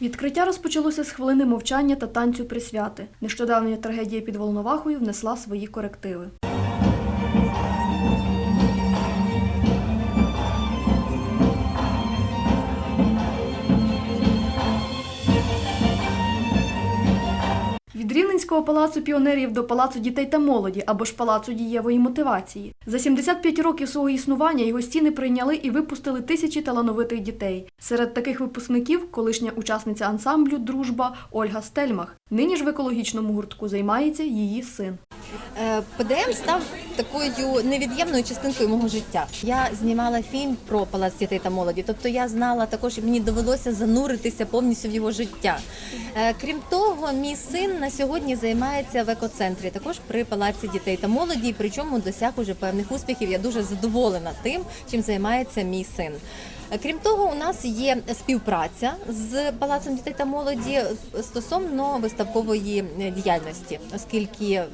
Відкриття розпочалося з хвилини мовчання та танцю присвяти. Нещодавня трагедія під Волновахою внесла свої корективи. Рівненського палацу піонерів до палацу дітей та молоді або ж палацу дієвої мотивації. За 75 років свого існування його стіни прийняли і випустили тисячі талановитих дітей. Серед таких випускників колишня учасниця ансамблю Дружба Ольга Стельмах. Нині ж в екологічному гуртку займається її син. Е, ПДМ став такою невід'ємною частинкою мого життя. Я знімала фільм про палац дітей та молоді, тобто я знала також, мені довелося зануритися повністю в його життя. Е, Крім того, мій син на сьогодні займається в екоцентрі, також при палаці дітей та молоді, причому досяг уже певних успіхів. Я дуже задоволена тим, чим займається мій син. Крім того, у нас є співпраця з палацом дітей та молоді стосовно виставкової діяльності, оскільки е,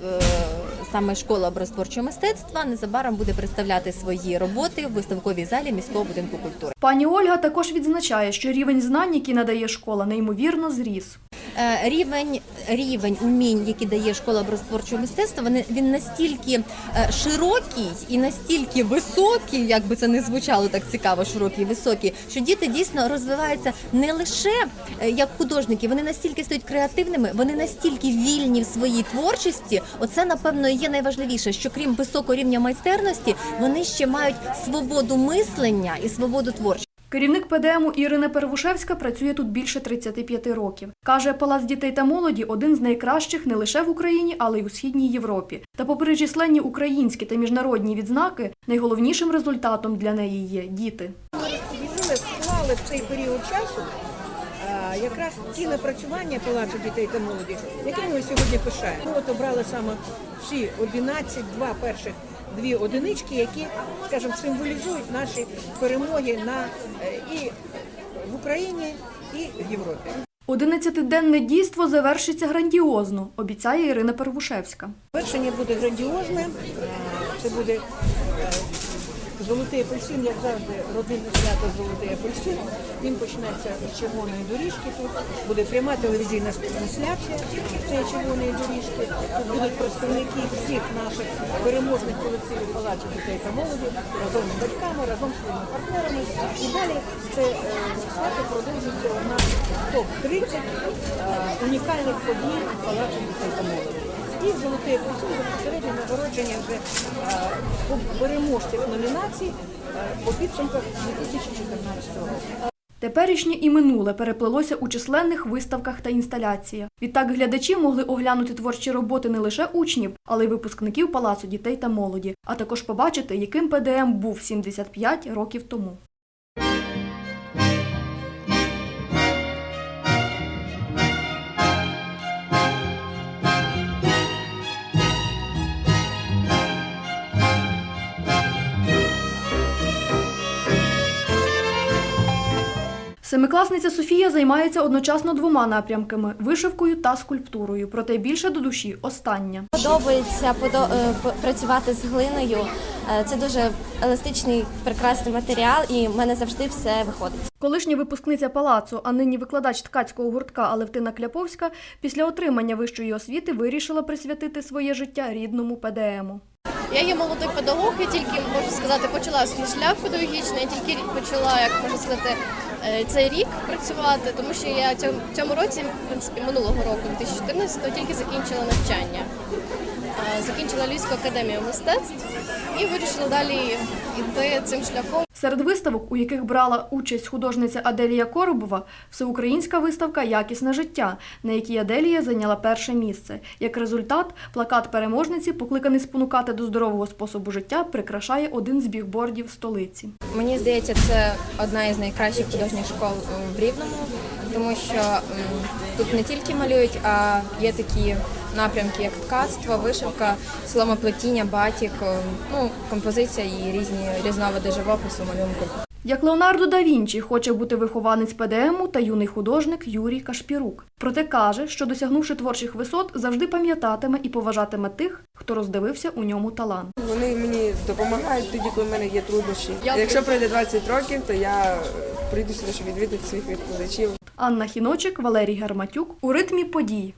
саме школа образотворчого мистецтва незабаром буде представляти свої роботи в виставковій залі міського будинку культури. Пані Ольга також відзначає, що рівень знань, які надає школа, неймовірно зріс. Е, Рівень рівень умінь, який дає школа образотворчого мистецтва, вони- він настільки е, широкий і настільки високий, як би це не звучало так цікаво, широкий високий, що діти дійсно розвиваються не лише е, як художники, вони настільки стають креативними, вони настільки вільні в своїй творчості. Оце напевно є найважливіше, що крім високого рівня майстерності, вони ще мають свободу мислення і свободу творчості. Керівник ПДМу Ірина Первушевська працює тут більше 35 років. Каже, палац дітей та молоді один з найкращих не лише в Україні, але й у східній Європі. Та, попри численні українські та міжнародні відзнаки, найголовнішим результатом для неї є діти. Відділи вклали в цей період часу якраз ті напрацювання палацу дітей та молоді, якими ми сьогодні пишаємо. Ми от обрали саме всі 11, два перших дві одинички, які, скажімо, символізують наші перемоги на е, і в Україні, і в Європі. Одинадцятиденне дійство завершиться грандіозно, обіцяє Ірина Первушевська. Завершення буде грандіозне. Е, Це буде золотий апельсин, як завжди, родинне свято Золотий апельсин. Він почнеться з червоної доріжки. Тут буде пряма телевізійна трансляція цієї червоної доріжки. Тут будуть представники всіх наших переможних колективів палацу дітей та молоді разом з батьками, разом з своїми партнерами. І далі це е, свято продовжується на топ-30 е, унікальних подій палацу дітей та молоді. І золотий апельсин безпосередньо нагородження вже е, переможців номінацій е, по підсумках 2014 року. Теперішнє і минуле переплелося у численних виставках та інсталяціях. Відтак глядачі могли оглянути творчі роботи не лише учнів, але й випускників палацу дітей та молоді, а також побачити, яким ПДМ був 75 років тому. Семикласниця Софія займається одночасно двома напрямками вишивкою та скульптурою. Проте більше до душі остання. Подобається подо- е, працювати з глиною. Е, Це дуже еластичний, прекрасний матеріал, і в мене завжди все виходить. Колишня випускниця палацу, а нині викладач ткацького гуртка Алевтина Кляповська після отримання вищої освіти вирішила присвятити своє життя рідному ПДМу. Я є молодий педагог, я тільки можу сказати, почала свій шлях педагогічний, я тільки почала, як можна сказати, цей рік працювати, тому що я цьому, цьому році, в принципі, минулого року, 2014, тільки закінчила навчання. Е, Закінчила Львівську академію мистецтв і вирішила далі йти цим шляхом. Серед виставок, у яких брала участь художниця Аделія Коробова, всеукраїнська виставка Якісне життя, на якій Аделія зайняла перше місце. Як результат, плакат переможниці, покликаний спонукати до здорового способу життя, прикрашає один з бігбордів столиці. Мені здається, це одна із найкращих художніх школ е, в Рівному, тому що м, тут не тільки малюють, а є такі напрямки, як ткацтво, вишивка, соломоплетіння, батік, ну, композиція і різні різновиди живопису, малюнку. Як Леонардо да Вінчі хоче бути вихованець ПДМу та юний художник Юрій Кашпірук. Проте каже, що досягнувши творчих висот, завжди пам'ятатиме і поважатиме тих, хто роздивився у ньому талант. Вони мені допомагають тоді, коли в мене є труднощі. Якщо пройде 20 років, то я прийду сюди, щоб відвідати своїх викладачів. Анна Хіночик, Валерій Гарматюк у ритмі подій.